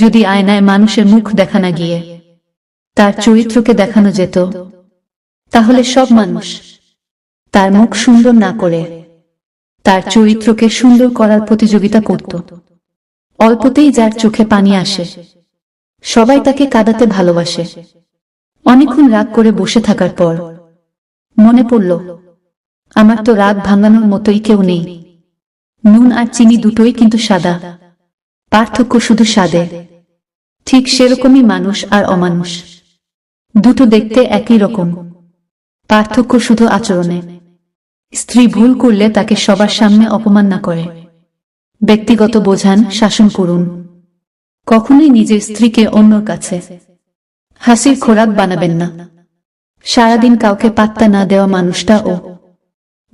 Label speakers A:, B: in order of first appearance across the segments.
A: যদি আয়নায় মানুষের মুখ দেখানা গিয়ে তার চরিত্রকে দেখানো যেত, তাহলে সব মানুষ তার মুখ সুন্দর না করে তার চরিত্রকে সুন্দর করার প্রতিযোগিতা করত। অল্পতেই যার চোখে পানি আসে, সবাই তাকে কাদাতে ভালোবাসে। অনেকক্ষণ রাগ করে বসে থাকার পর মনে পড়ল, আমার তো রাগ ভাঙানোর মতোই কেউ নেই। নুন আর চিনি দুটোই কিন্তু সাদা, পার্থক্য শুধু স্বাদে। ঠিক সেরকমই মানুষ আর অমানুষ। দুটো দেখতে একই রকম। পার্থক্য শুধু আচরণে। স্ত্রী ভুল করলে তাকে সবার সামনে অপমান না করে। ব্যক্তিগত বোঝান, শাসন করুন। কখনোই নিজের স্ত্রীকে অন্যর কাছে হাসির খোরাক বানাবেন না। সারাদিন কাউকে পাত্তা না দেওয়া মানুষটা ও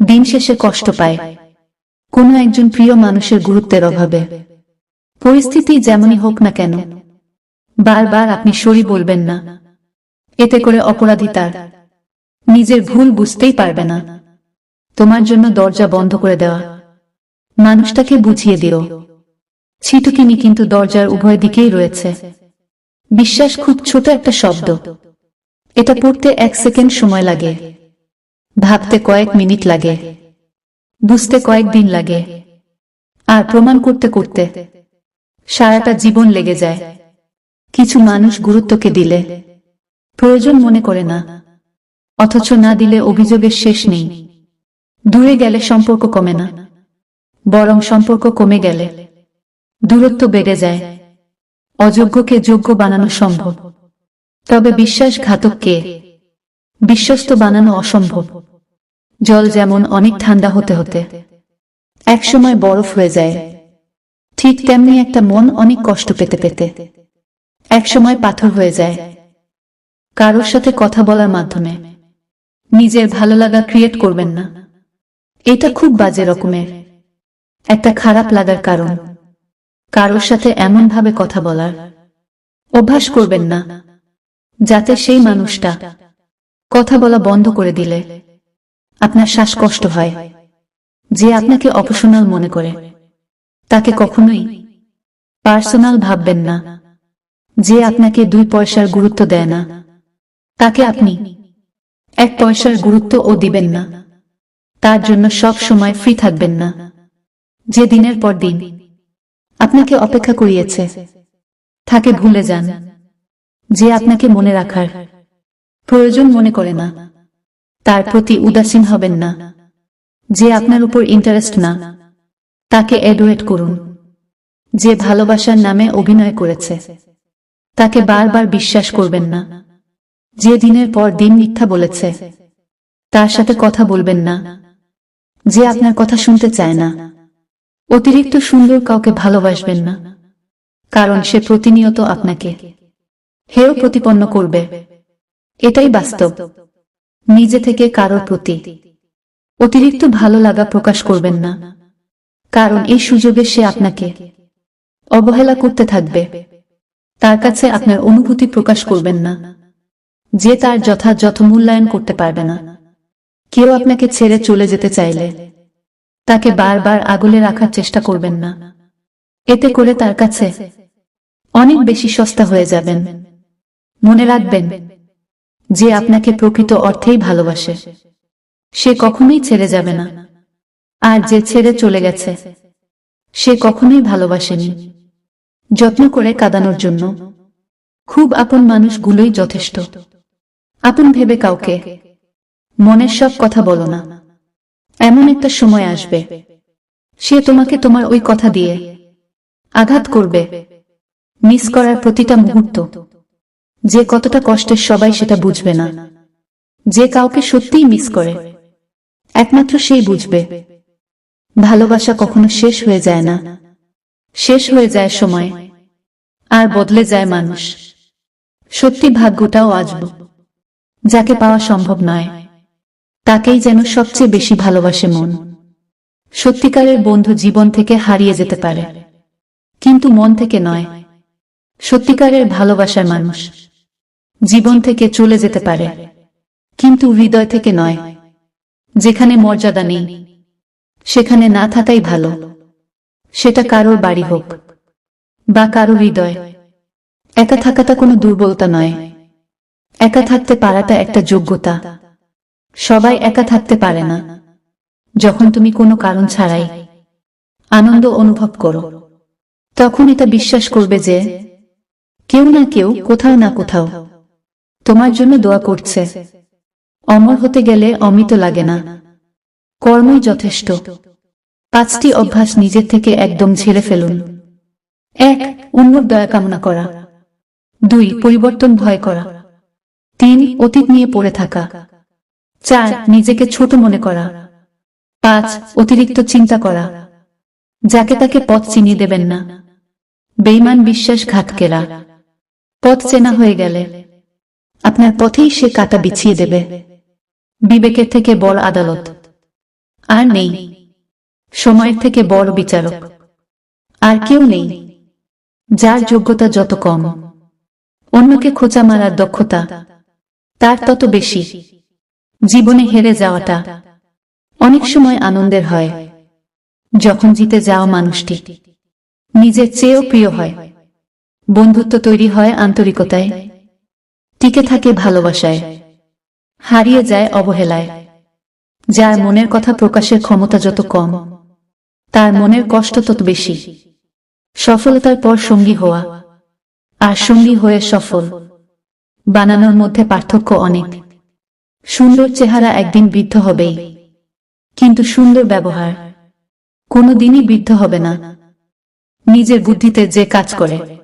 A: দিন শেষে কষ্ট পায়। কোনো একজন প্রিয় মানুষের গুরুত্বের অভাবে। পরিস্থিতি যেমনই হোক না কেন বারবার আপনি সরি বলবেন না। এতে করে অপরাধী তার নিজের ভুল বুঝতেই পারবে না। তোমার জন্য দরজা বন্ধ করে দেওয়া। মানুষটাকে বুঝিয়ে দিও। ছিটুকিনি কিন্তু দরজার উভয় দিকেই রয়েছে। বিশ্বাস খুব ছোট একটা শব্দ। এটা পড়তে এক সেকেন্ড সময় লাগে। ভাবতে কয়েক মিনিট লাগে। বুঝতে কয়েক দিন লাগে। আর প্রমাণ করতে করতে সারাটা জীবন লেগে যায়। কিছু মানুষ গুরুত্বকে দিলে। প্রয়োজন মনে করে না। অথচ না দিলে অভিযোগের শেষ নেই। দূরে গেলে সম্পর্ক কমে না। বরং সম্পর্ক কমে গেলে। দূরত্ব বেড়ে যায়। অযোগ্যকে যোগ্য বানানো সম্ভব। তবে বিশ্বাসঘাতককে বিশ্বস্ত বানানো অসম্ভব। জল যেমন অনেক ঠান্ডা হতে হতে। একসময় বরফ হয়ে যায়। ঠিক তেমনি একটা মন অনেক কষ্ট পেতে পেতে। একসময় পাথর হয়ে যায়। কারোর সাথে কথা বলার মাধ্যমে। নিজের ভালো লাগা ক্রিয়েট করবেন না। এটা খুব বাজে রকমের। একটা খারাপ লাগার কারণ। কারোর সাথে এমন ভাবে কথা বলার। অভ্যাস করবেন না। যাতে সেই মানুষটা কথা বলা বন্ধ করে দিলে আপনার শ্বাসকষ্ট হয়। যে আপনাকে অপশনাল মনে করে। তাকে কখনোই পার্সোনাল ভাববেন না। যে আপনাকে দুই পয়সার গুরুত্ব দেয় না, তাকে আপনি এক পয়সার গুরুত্ব ও দিবেন না। তার জন্য সব সময় ফ্রি থাকবেন না। যে দিনের পর দিন আপনাকে অপেক্ষা করিয়েছে, তাকে ভুলে যান। যে আপনাকে মনে রাখার প্রয়োজন মনে করে না, তার প্রতি উদাসীন হবেন না। যে আপনার উপর ইন্টারেস্ট না, তাকে অ্যাডোয়েট করুন। যে ভালোবাসার নামে অভিনয় করেছে তাকে বারবার বিশ্বাস করবেন না। যে দিনের পর দিন মিথ্যা বলেছে, তার সাথে কথা বলবেন না। যে আপনার কথা শুনতে চায় না। অতিরিক্ত সুন্দর কাউকে ভালোবাসবেন না। কারণ সে প্রতিনিয়ত আপনাকে হেয় প্রতিপন্ন করবে। এটাই বাস্তব। নিজে থেকে কারোর প্রতি অতিরিক্ত ভালো লাগা প্রকাশ করবেন না। কারণ এই সুযোগে সে আপনাকে অবহেলা করতে থাকবে। তার কাছে আপনার অনুভূতি প্রকাশ করবেন না, যে তার যথাযথ মূল্যায়ন করতে পারবে না। কেউ আপনাকে ছেড়ে চলে যেতে চাইলে তাকে বারবার আগলে রাখার চেষ্টা করবেন না। এতে করে তার কাছে অনেক বেশি সস্তা হয়ে যাবেন। মনে রাখবেন যে আপনাকে প্রকৃত অর্থেই ভালোবাসে। সে কখনোই ছেড়ে যাবে না। আর যে ছেড়ে চলে গেছে, সে কখনোই ভালোবাসেনি। যত্ন করে কাঁদানোর জন্য। খুব আপন মানুষগুলোই যথেষ্ট। আপন ভেবে কাউকে। মনের সব কথা বলো না। এমন একটা সময় আসবে। সে তোমাকে তোমার ওই কথা দিয়ে আঘাত করবে। মিস করার প্রতিটা মুহূর্ত। যে কতটা কষ্টের সবাই সেটা বুঝবে না। যে কাউকে সত্যিই মিস করে। একমাত্র সেই বুঝবে। ভালোবাসা কখনো শেষ হয়ে যায় না। শেষ হয়ে যায় সময়। আর বদলে যায় মানুষ। সত্যি ভাগ্যটাও আজব। যাকে পাওয়া সম্ভব নয়। তাকেই যেন সবচেয়ে বেশি ভালোবাসে মন। সত্যিকারের বন্ধু জীবন থেকে হারিয়ে যেতে পারে। কিন্তু মন থেকে নয়। সত্যিকারের ভালোবাসার মানুষ। জীবন থেকে চলে যেতে পারে। কিন্তু হৃদয় থেকে নয়। যেখানে মর্যাদা নেই। সেখানে না থাকাই ভালো। সেটা কারোর বাড়ি হোক বা কারও হৃদয়। একা থাকাটা কোনো দুর্বলতা নয়। একা থাকতে পারাটা একটা যোগ্যতা। সবাই একা থাকতে পারে না। যখন তুমি কোনো কারণ ছাড়াই আনন্দ অনুভব করো। তখন এটা বিশ্বাস করবে যে কেউ না কেউ কোথাও না কোথাও তোমার জন্য দোয়া করছে। অমর হতে গেলে অমিত লাগে না। কর্মই যথেষ্ট। পাঁচটি অভ্যাস নিজের থেকে একদম ছেড়ে ফেলুন। এক, অন্যর দয়া কামনা করা। দুই, পরিবর্তন ভয় করা। তিন, অতীত নিয়ে পড়ে থাকা। চার, নিজেকে ছোট মনে করা। পাঁচ, অতিরিক্ত চিন্তা করা। যাকে তাকে পথ চিনিয়ে দেবেন না। বেইমান বিশ্বাসঘাতকেরা পথ চেনা হয়ে গেলে। আপনার পথেই সে কাটা বিছিয়ে দেবে। বিবেকের থেকে বড় আদালত। আর নেই। সময়ের থেকে বড় বিচারক। আর কেউ নেই, যার যোগ্যতা যত কম। অন্যকে খোঁচা মারার দক্ষতা তার তত বেশি। জীবনে হেরে যাওয়াটা অনেক সময় আনন্দের হয়, যখন জিতে যাওয়া মানুষটি নিজের চেয়েও প্রিয় হয়। বন্ধুত্ব তৈরি হয় আন্তরিকতায়, টিকে থাকে ভালোবাসায়, হারিয়ে যায় অবহেলায়, যার মনের কথা প্রকাশের ক্ষমতা যত কম। তার মনের কষ্ট তত বেশি। সফলতার পর সঙ্গী হওয়া। আর সঙ্গী হয়ে সফল। বানানোর মধ্যে পার্থক্য অনেক। সুন্দর চেহারা একদিন বৃদ্ধ হবেই। কিন্তু সুন্দর ব্যবহার। কোনো দিনই বৃদ্ধ হবে না। নিজের বুদ্ধিতে যে কাজ করে।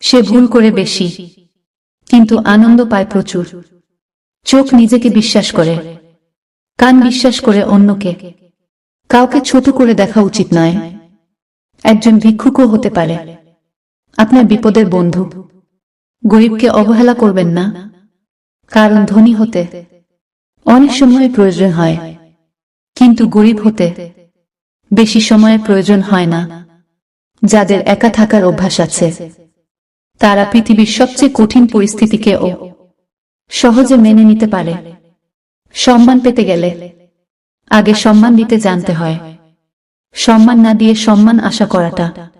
A: সে ভুল করে বেশি। কিন্তু আনন্দ পায় প্রচুর। চোখ নিজেকে বিশ্বাস করে। কান বিশ্বাস করে অন্যকে। কাউকে ছোট করে দেখা উচিত নয়। একজন ভিক্ষুকও হতে পারে। আপনার বিপদের বন্ধু। গরিবকে অবহেলা করবেন না। কারণ ধনী হতে অনেক সময় প্রয়োজন হয়। কিন্তু গরিব হতে বেশি সময়ের প্রয়োজন হয় না। যাদের একা থাকার অভ্যাস আছে। তারা পৃথিবীর সবচেয়ে কঠিন পরিস্থিতিকেও সহজে মেনে নিতে পারে। সম্মান পেতে গেলে আগে সম্মান দিতে জানতে হয়। সম্মান না দিয়ে সম্মান আশা করাটা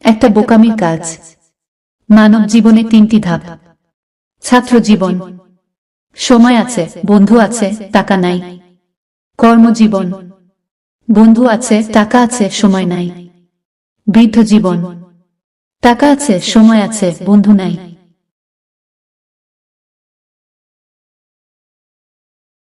A: একটা বোকামির কাজ। মানব জীবনে তিনটি ধাপ। ছাত্র জীবন। সময় আছে, বন্ধু আছে, টাকা নাই। কর্মজীবন। বন্ধু আছে, টাকা আছে, সময় নাই। বৃদ্ধ জীবন। টাকা আছে, সময় আছে, বন্ধু নাই।